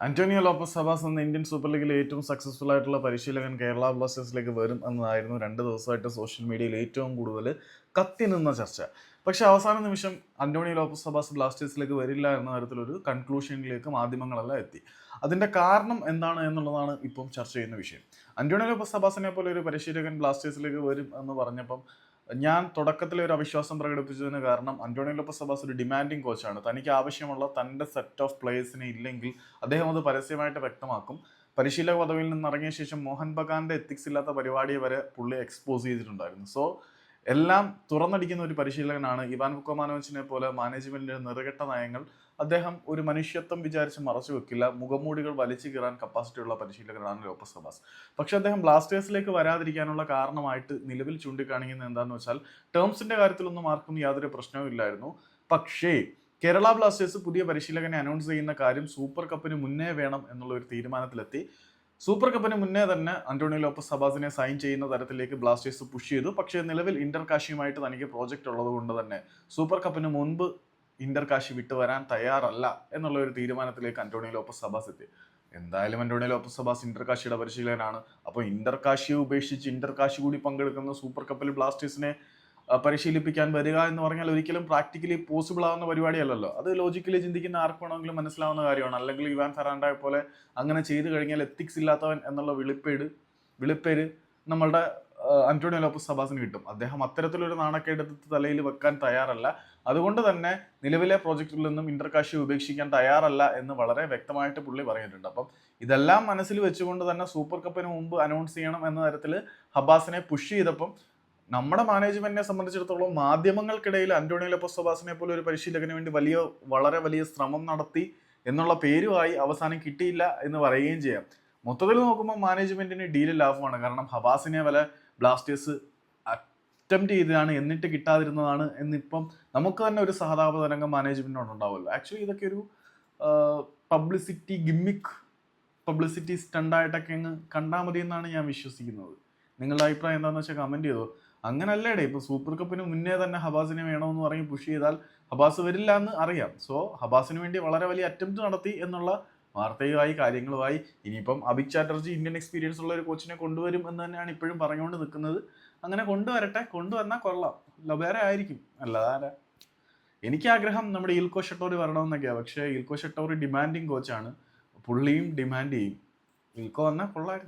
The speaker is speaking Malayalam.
അന്റോണിയോ ലോപ്പസ് സബാസ് എന്ന ഇന്ത്യൻ സൂപ്പർ ലീഗിൽ ഏറ്റവും സക്സസ്ഫുൾ ആയിട്ടുള്ള പരിശീലകൻ കേരള ബ്ലാസ്റ്റേഴ്സിലേക്ക് വരും എന്നതായിരുന്നു രണ്ട് ദിവസമായിട്ട് സോഷ്യൽ മീഡിയയിൽ ഏറ്റവും കൂടുതൽ കത്തി നിന്ന ചർച്ച. പക്ഷെ അവസാന നിമിഷം അന്റോണിയോ ലോപ്പസ് സബാസ് ബ്ലാസ്റ്റേഴ്സിലേക്ക് വരില്ല എന്ന തരത്തിലൊരു കൺക്ലൂഷനിലേക്ക് മാധ്യമങ്ങളെല്ലാം എത്തി. അതിന്റെ കാരണം എന്താണ് എന്നുള്ളതാണ് ഇപ്പം ചർച്ച ചെയ്യുന്ന വിഷയം. അന്റോണിയോ ലോപ്പസ് സബാസിനെ പോലെ ഒരു പരിശീലകൻ ബ്ലാസ്റ്റേഴ്സിലേക്ക് വരും എന്ന് പറഞ്ഞപ്പം ഞാൻ തുടക്കത്തിൽ ഒരു അവിശ്വാസം പ്രകടിപ്പിച്ചതിന് കാരണം അന്റോണിയോ ലോപ്പസ് സബാസ് ഒരു ഡിമാൻഡിങ് കോച്ചാണ് തനിക്ക് ആവശ്യമുള്ള തന്റെ സെറ്റ് ഓഫ് പ്ലേയേഴ്സിനെ ഇല്ലെങ്കിൽ അദ്ദേഹം അത് പരസ്യമായിട്ട് വ്യക്തമാക്കും. പരിശീലക പദവിയിൽ നിന്ന് ഇറങ്ങിയ ശേഷം മോഹൻ ബഗാന്റെ എത്തിക്സ് ഇല്ലാത്ത പരിപാടിയെ വരെ പുള്ളി എക്സ്പോസ് ചെയ്തിട്ടുണ്ടായിരുന്നു. സോ എല്ലാം തുറന്നടിക്കുന്ന ഒരു പരിശീലകനാണ് ഇവാൻ ബുക്കോമാനോവിച്ചിനെ പോലെ മാനേജ്മെന്റിന്റെ നിറകെട്ട നയങ്ങൾ. അദ്ദേഹം ഒരു മനുഷ്യത്വം വിചാരിച്ച് മറച്ചു വെക്കില്ല. മുഖമൂടികൾ വലിച്ചു കീറാൻ കപ്പാസിറ്റി ഉള്ള പരിശീലകനാണ് ലോപ്പസ് സബാസ് പക്ഷെ അദ്ദേഹം ബ്ലാസ്റ്റേഴ്സിലേക്ക് വരാതിരിക്കാനുള്ള കാരണമായിട്ട് നിലവിൽ ചൂണ്ടിക്കാണിക്കുന്നത് എന്താണെന്ന് വെച്ചാൽ ടേംസിന്റെ കാര്യത്തിലൊന്നും ആർക്കും യാതൊരു പ്രശ്നവും ഇല്ലായിരുന്നു. പക്ഷേ കേരള ബ്ലാസ്റ്റേഴ്സ് പുതിയ പരിശീലകനെ അനൗൺസ് ചെയ്യുന്ന കാര്യം സൂപ്പർ കപ്പിന് മുന്നേ വേണം എന്നുള്ള ഒരു തീരുമാനത്തിലെത്തി. സൂപ്പർ കപ്പിന് മുന്നേ തന്നെ അന്റോണിയോ ലോപ്പസ് സബാസിനെ സൈൻ ചെയ്യുന്ന തരത്തിലേക്ക് ബ്ലാസ്റ്റേഴ്സ് പുഷ് ചെയ്തു. പക്ഷേ നിലവിൽ ഇന്റർ കാശിയുമായിട്ട് തനിക്ക് പ്രോജക്റ്റ് ഉള്ളത് കൊണ്ട് തന്നെ സൂപ്പർ കപ്പിന് മുൻപ് ഇന്റർ കാശി വിട്ടുവരാൻ തയ്യാറല്ല എന്നുള്ള ഒരു തീരുമാനത്തിലേക്ക് അന്റോണിയോ ലോപ്പസ് സബാസ് എത്തി. എന്തായാലും അന്റോണിയോ ലോപ്പസ് സബാസ് ഇന്റർ കാശിയുടെ പരിശീലകനാണ്. അപ്പോൾ ഇന്റർ കാശിയെ ഉപേക്ഷിച്ച് ഇന്റർ കാശി കൂടി പങ്കെടുക്കുന്ന സൂപ്പർ കപ്പിൽ ബ്ലാസ്റ്റേഴ്സിനെ പരിശീലിപ്പിക്കാൻ വരിക എന്ന് പറഞ്ഞാൽ ഒരിക്കലും പ്രാക്ടിക്കലി പോസിബിൾ ആവുന്ന പരിപാടിയല്ലല്ലോ. അത് ലോജിക്കലി ചിന്തിക്കുന്ന ആർക്ക് വേണമെങ്കിലും മനസ്സിലാവുന്ന കാര്യമാണ്. അല്ലെങ്കിൽ ഇവാൻ ഫെറാൻഡായ പോലെ അങ്ങനെ ചെയ്തു കഴിഞ്ഞാൽ എത്തിക്സ് ഇല്ലാത്തവൻ എന്നുള്ള വിളിപ്പേട് വിളിപ്പേര് നമ്മളുടെ അന്റോണിയോ ലോപ്പസ് സബാസിന് കിട്ടും. അദ്ദേഹം അത്തരത്തിലൊരു നാണക്കേടെടുത്ത് തലയിൽ വെക്കാൻ തയ്യാറല്ല. അതുകൊണ്ട് തന്നെ നിലവിലെ പ്രോജക്റ്റിൽ നിന്നും ഇന്റർകാശി ഉപേക്ഷിക്കാൻ തയ്യാറല്ല എന്ന് വളരെ വ്യക്തമായിട്ട് പുള്ളി പറഞ്ഞിട്ടുണ്ട്. അപ്പം ഇതെല്ലാം മനസ്സിൽ വെച്ചുകൊണ്ട് തന്നെ സൂപ്പർ കപ്പിന് മുമ്പ് അനൗൺസ് ചെയ്യണം എന്ന തരത്തിൽ ഹബാസിനെ പുഷ് ചെയ്തപ്പം നമ്മുടെ മാനേജ്മെന്റിനെ സംബന്ധിച്ചിടത്തോളം മാധ്യമങ്ങൾക്കിടയിൽ അന്റോണിയോ ലോപ്പസ് സബാസിനെ പോലെ ഒരു പരിശീലകന് വേണ്ടി വലിയ വളരെ വലിയ ശ്രമം നടത്തി എന്നുള്ള പേരുമായി അവസാനം കിട്ടിയില്ല എന്ന് പറയുകയും ചെയ്യാം. മൊത്തത്തിൽ നോക്കുമ്പോൾ മാനേജ്മെന്റിന് ഡീൽ ലാഭമാണ്. കാരണം ഹബാസിനെ വല ബ്ലാസ്റ്റേഴ്സ് അറ്റംപ്റ്റ് ചെയ്തതാണ് എന്നിട്ട് കിട്ടാതിരുന്നതാണ് എന്നിപ്പം നമുക്ക് തന്നെ ഒരു സഹതാപ തരംഗം മാനേജ്മെന്റിനോട് ഉണ്ടാവുമല്ലോ. ആക്ച്വലി ഇതൊക്കെ ഒരു പബ്ലിസിറ്റി ഗിമ്മിക് പബ്ലിസിറ്റി സ്റ്റണ്ടായിട്ടൊക്കെ അങ്ങ് കണ്ടാൽ മതി എന്നാണ് ഞാൻ വിശ്വസിക്കുന്നത്. നിങ്ങളുടെ അഭിപ്രായം എന്താണെന്ന് വെച്ചാൽ കമന്റ് ചെയ്തോ? അങ്ങനല്ലേടെ ഇപ്പൊ സൂപ്പർ കപ്പിന് മുന്നേ തന്നെ ഹബാസിനെ വേണമെന്ന് പറഞ്ഞ് പുഷ് ചെയ്താൽ ഹബാസ് വരില്ല എന്ന് അറിയാം. സോ ഹബാസിന് വേണ്ടി വളരെ വലിയ അറ്റംപ്റ്റ് നടത്തി എന്നുള്ള വാർത്തയുമായി കാര്യങ്ങളുമായി ഇനിയിപ്പം അഭിക് ചാറ്റർജി ഇന്ത്യൻ എക്സ്പീരിയൻസ് ഉള്ള ഒരു കോച്ചിനെ കൊണ്ടുവരും എന്ന് തന്നെയാണ് ഇപ്പോഴും പറഞ്ഞുകൊണ്ട് നിൽക്കുന്നത്. അങ്ങനെ കൊണ്ടുവരട്ടെ കൊണ്ടുവന്നാൽ കൊള്ളാം. ലബേറെ ആയിരിക്കും. അല്ലാതെ എനിക്ക് ആഗ്രഹം നമ്മുടെ ഇൽക്കോ ഷട്ടോറി വരണമെന്നൊക്കെയാണ് പക്ഷേ ഇൽക്കോ ഷട്ടോറി ഡിമാൻഡിങ് കോച്ചാണ്. പുള്ളിയും ഡിമാൻഡ് ചെയ്യും. ഇൽക്കോ വന്നാൽ കൊള്ളായിരുന്നു.